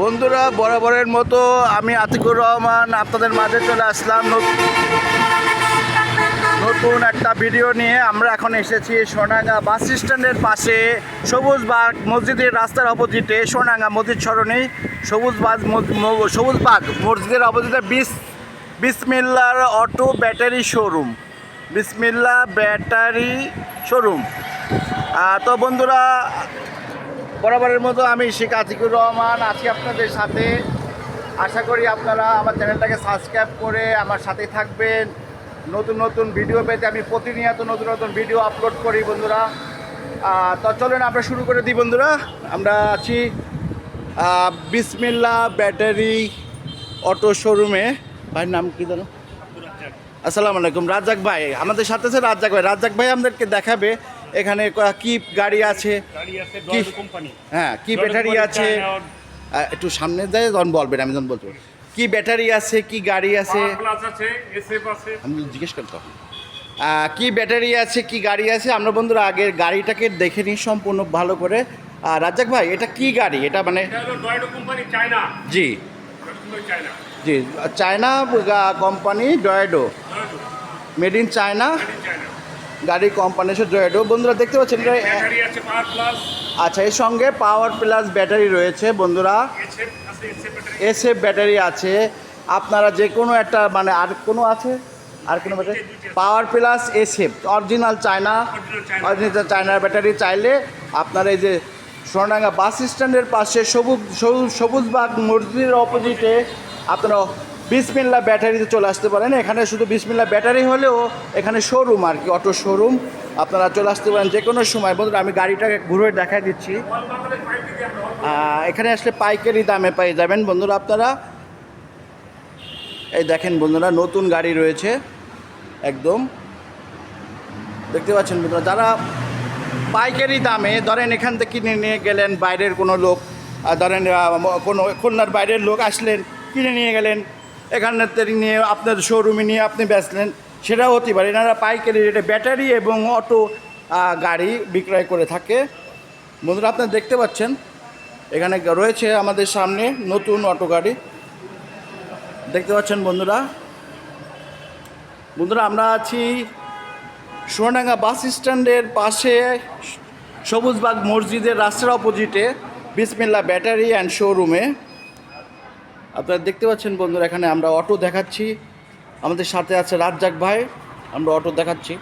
বন্ধুরা, বরাবরের মতো আমি আতিকুর রহমান আপনাদের মাঝে চলে আসলাম নত- নতুন একটা ভিডিও নিয়ে। আমরা এখন এসেছি সোনাঙ্গা বাস স্ট্যান্ডের পাশে সবুজ বাগ মসজিদের রাস্তার অপোজিটে সোনাঙ্গা মসজিদ সরণি, সবুজ বাগ সবুজ বাগ মসজিদের অপোজিটে বিস, বিসমিল্লার auto battery showroom. Bismillah battery showroom. তো বন্ধুরা বরাবরের মতো আমি শেখ আতিকুর রহমান। আছি আপনাদের সাথে আশা করি আপনারা আমার চ্যানেলটাকে সাবস্ক্রাইব করে আমার সাথে থাকবেন। নতুন নতুন ভিডিও পেতে আমি প্রতিনিয়ত নতুন নতুন ভিডিও আপলোড করি বন্ধুরা। তো চলেন আমরা শুরু করে দিই বন্ধুরা। আমরা আছি বিসমিল্লা ব্যাটারি অটো শোরুমে। ভাইয়ের নাম কি জানো আসসালামু আলাইকুম। রাজ্জাক ভাই আমাদের সাথে আছে রাজ্জাক ভাই। রাজ্জাক ভাই আমাদেরকে দেখাবে এখানে ক- গাড়ি আছে? কি? হ্যাঁ কি ব্যাটারি আছে? একটু সামনে যায় যখন বলবেন আমি যখন বলতে। কি ব্যাটারি আছে কি গাড়ি আছে? আমি জিজ্ঞেস হবে আহ, কি ব্যাটারি আছে কি গাড়ি আছে? আমরা বন্ধুরা আগের গাড়িটাকে দেখে নিই সম্পূর্ণ ভালো করে। আর রাজ্জাক ভাই এটা কি গাড়ি? এটা মানে জি। জি চায়না কোম্পানি ডয়েডো মেড ইন চায়না গাড়ি কোম্পানি সে ডয়েডো বন্ধুরা দেখতে পাচ্ছেন এটা ব্যাটারি আছে পাওয়ার প্লাস আচ্ছা এর সঙ্গে পাওয়ার প্লাস ব্যাটারি রয়েছে বন্ধুরা। এসএফ ব্যাটারি আছে। আপনারা যে কোনো একটা মানে আর কোনো আছে? আর কোনো battery power plus SF original China original চায়নার ব্যাটারি চাইলে আপনারা এই যে সোনাডাঙ্গা বাস স্ট্যান্ডের পাশে সবুজ সবুজ সবুজবাগ মসজিদের অপোজিটে আপনারা বিসমিল্লা ব্যাটারিতে চলে আসতে পারেন। এখানে শুধু বিসমিল্লা ব্যাটারি হলেও এখানে শোরুম আর কি অটো শোরুম আপনারা চলে আসতে পারেন যে কোনো সময়। বন্ধুরা, আমি গাড়িটাকে ঘুরে দেখাই দিচ্ছি। এখানে আসলে পাইকারি দামে পাই যাবেন বন্ধুরা আপনারা। এই দেখেন বন্ধুরা, নতুন গাড়ি রয়েছে একদম। দেখতে পাচ্ছেন বন্ধুরা, যারা পাইকারি দামে ধরেন এখান থেকে কিনে নিয়ে গেলেন বাইরের কোনো লোক ধরেন কোনো খুলনার বাইরের লোক আসলেন, কিনে নিয়ে গেলেন এখানে নিয়ে, আপনার শোরুমে নিয়ে আপনি বেচলেন, সেটাও হতে পারে। এনারা পাইকারি রেটে ব্যাটারি এবং অটো গাড়ি বিক্রয় করে থাকে। বন্ধুরা, আপনারা দেখতে পাচ্ছেন, এখানে রয়েছে আমাদের সামনে নতুন অটো গাড়ি। দেখতে পাচ্ছেন বন্ধুরা। বন্ধুরা, আমরা আছি সোনাডাঙ্গা বাস স্ট্যান্ডের পাশে সবুজবাগ মসজিদের রাস্তার অপোজিটে। বিসমিল্লা ব্যাটারি অ্যান্ড শোরুমে আপনারা দেখতে পাচ্ছেন বন্ধুরা, এখানে আমরা অটো দেখাচ্ছি। আমাদের সাথে আছে রাজ্জাক ভাই, আমরা অটো দেখাচ্ছি।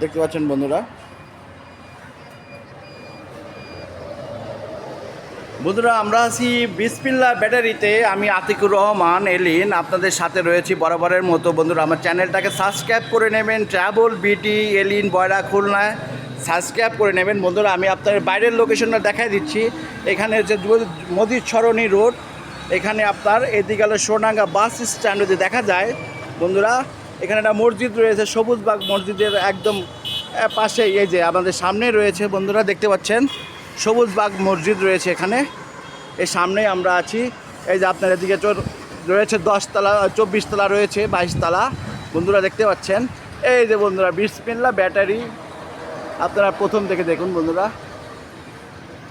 দেখতে পাচ্ছেন বন্ধুরা। বন্ধুরা, আমরা আছি বিসপিল্লা ব্যাটারিতে। আমি আতিকুর রহমান, এলিন, আপনাদের সাথে রয়েছি বরাবরের মতো। বন্ধুরা, আমার চ্যানেলটাকে সাবস্ক্রাইব করে নেবেন। ট্রাভেল, বিটি, এলিন, বয়রা খুলনায় সাবস্ক্রাইব করে নেবেন। বন্ধুরা, আমি আপনাদের বাইরের লোকেশনটা দেখাই দিচ্ছি। এখানে যে মোদির সরণি রোড। এখানে আপনার এদিকে গেলে সোনাঙ্গা বাস স্ট্যান্ড যদি দেখা যায়। বন্ধুরা, এখানে একটা মসজিদ রয়েছে, সবুজবাগ মসজিদের একদম পাশেই, এই যে আমাদের সামনে রয়েছে, বন্ধুরা দেখতে পাচ্ছেন, সবুজবাগ মসজিদ রয়েছে এখানে। এর সামনেই আমরা আছি, এই যে আপনার এদিকে রয়েছে দশতলা চব্বিশ তলা রয়েছে বাইশ তলা বন্ধুরা দেখতে পাচ্ছেন। এই যে বন্ধুরা বিসমিল্লা ব্যাটারি, আপনারা প্রথম থেকে দেখুন বন্ধুরা।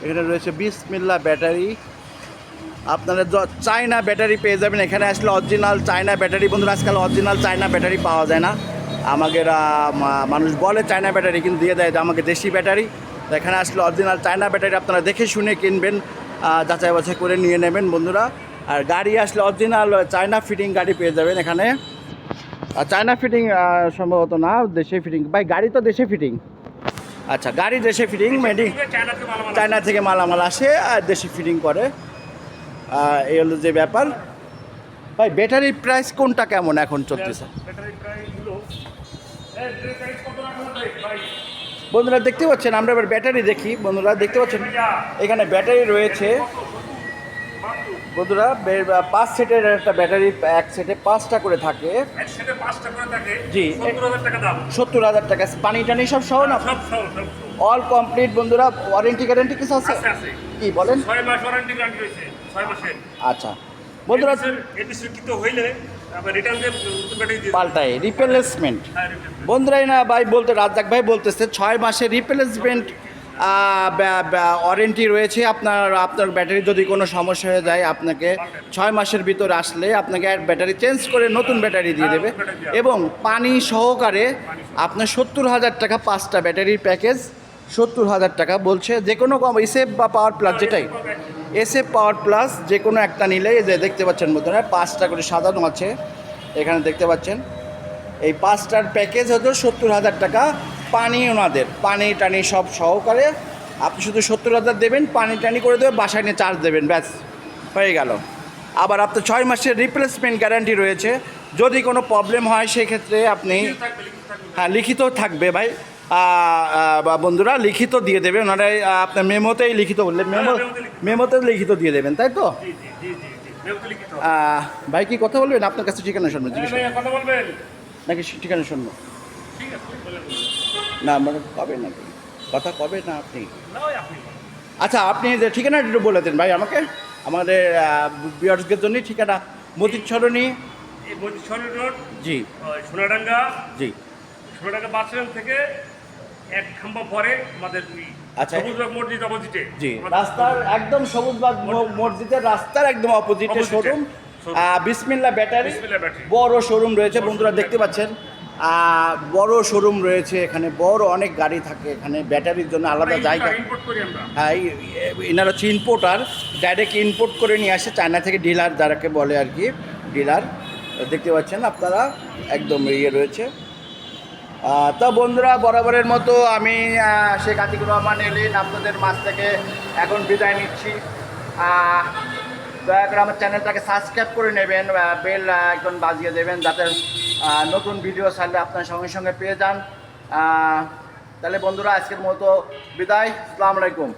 এখানে রয়েছে বিসমিল্লা ব্যাটারি। আপনারা য- চায়না ব্যাটারি পেয়ে যাবেন। এখানে আসলে অরিজিনাল চায়না ব্যাটারি বন্ধুরা আজকাল অরিজিনাল চায়না ব্যাটারি পাওয়া যায় না। আমাদের মানুষ বলে চায়না ব্যাটারি কিন্তু দিয়ে দেয় আমাকে দেশি ব্যাটারি। এখানে আসলে অরিজিনাল চায়না ব্যাটারি আপনারা দেখে শুনে কিনবেন যাচাই বাছাই করে নিয়ে নেবেন বন্ধুরা। আর গাড়ি আসলে অরিজিনাল চায়না ফিটিং গাড়ি পেয়ে যাবেন এখানে। আর চায়না ফিটিং সম্ভবত না দেশে ফিটিং ভাই গাড়ি তো দেশে ফিটিং আচ্ছা গাড়ি দেশে ফিটিং মেডিং চায়না থেকে মালামাল আসে। আর দেশে ফিটিং করে। এই হলো যে ব্যাপার। ভাই ব্যাটারির প্রাইস কোনটা কেমন এখন চলতেছে? বন্ধুরা দেখতে পাচ্ছেন আমরা এবার ব্যাটারি দেখি। বন্ধুরা দেখতে পাচ্ছেন এখানে ব্যাটারি রয়েছে। বন্ধুরা পাঁচ সেটের একটা ব্যাটারি এক সেটে পাঁচটা করে থাকে। জি। সত্তর হাজার টাকা। পানি টানি সব সহ না? অল কমপ্লিট বন্ধুরা ওয়ারেন্টি গ্যারেন্টি কিছু আছে? কি বলেন? ছয় মাস ওয়ারেন্টি গ্যারান্টি রয়েছে। ছয় মাসের আচ্ছা। বন্ধুরা এপিসি হইলে পাল্টায় রিপ্লেসমেন্ট হ্যাঁ, replacement। না ভাই বলতে রাজ্জাক ভাই বলতেছে ছয় মাসের রিপ্লেসমেন্ট ওয়ারেন্টি রয়েছে। আপনার আপনার ব্যাটারি যদি কোনো সমস্যা হয়ে যায় আপনাকে ছয় মাসের ভিতরে আসলে আপনাকে ব্যাটারি চেঞ্জ করে নতুন ব্যাটারি দিয়ে দেবে। এবং পানি সহকারে আপনার সত্তর হাজার টাকা পাঁচটা ব্যাটারির প্যাকেজ সত্তর হাজার টাকা বলছে। যে কোনো কম এসএফ বা পাওয়ার প্লাস যেটাই। এসএফ পাওয়ার প্লাস যে কোনো একটা নিলে এই যে দেখতে পাচ্ছেন মতন পাঁচটা করে সাজানো আছে এখানে দেখতে পাচ্ছেন। এই পাঁচটার প্যাকেজ হতো সত্তর হাজার টাকা পানি ওনাদের পানি টানি সব সহকারে। আপনি শুধু সত্তর হাজার দেবেন পানি টানি করে দেবে বাসায় নিয়ে চার্জ দেবেন ব্যাস হয়ে গেল। আবার আপনার ছয় মাসের রিপ্লেসমেন্ট গ্যারান্টি রয়েছে। যদি কোনো প্রবলেম হয় সেক্ষেত্রে আপনি হ্যাঁ লিখিত থাকবে ভাই। বন্ধুরা লিখিত দিয়ে দেবে। ওনারা আপনার মেমোতেই লিখিত বললে মেমো মেমোতে লিখিত। দিয়ে দেবেন তাই তো? ভাই কি কথা বলবেন? আপনার কাছে ঠিকানা শুনবেন হ্যাঁ জিজ্ঞেস কথা বলবেন। নাকি ঠিকানা শুনব? না মানে কবে নাকি? কথা কবে না আপনি। আচ্ছা আপনি যে ঠিকানা একটু বলে দেন ভাই আমাকে। আমাদের বিয়ার্সদের জন্য ঠিকানা। মজিশ্বরী রোড। জি। সোনাডাঙ্গা। জি। সোনাডাঙ্গা বাস স্ট্যান্ড থেকে এক খাম্বা পরে আমাদের ওই আচ্ছা। সবুজবাগ মসজিদ অপোজিটে। জি রাস্তার একদম সবুজবাগ মসজিদের রাস্তার একদম অপোজিটে শোরুম। বিসমিল্লা ব্যাটারি। বড় শোরুম রয়েছে বন্ধুরা দেখতে পাচ্ছেন। বড় শোরুম রয়েছে এখানে। বড় অনেক গাড়ি থাকে এখানে। ব্যাটারির জন্য আলাদা জায়গা। ইম্পোর্ট হ্যাঁ এনারা হচ্ছে ইম্পোর্টার ডাইরেক্ট ইম্পোর্ট করে নিয়ে আসে চায়না থেকে ডিলার যারাকে বলে আর কি ডিলার দেখতে পাচ্ছেন আপনারা একদম ইয়ে রয়েছে। তো বন্ধুরা, বরাবরের মতো আমি শেখ আতিকুর রহমান এলিন আপনাদের মাছ থেকে। এখন বিদায় নিচ্ছি। দয়া করে আমার চ্যানেলটাকে সাবস্ক্রাইব করে নেবেন বেল একদম বাজিয়ে দেবেন যাতে নতুন ভিডিও ছাড়লে আপনার সঙ্গে সঙ্গে পেয়ে যান। তাহলে বন্ধুরা, আজকের মতো বিদায়। আসসালামু আলাইকুম।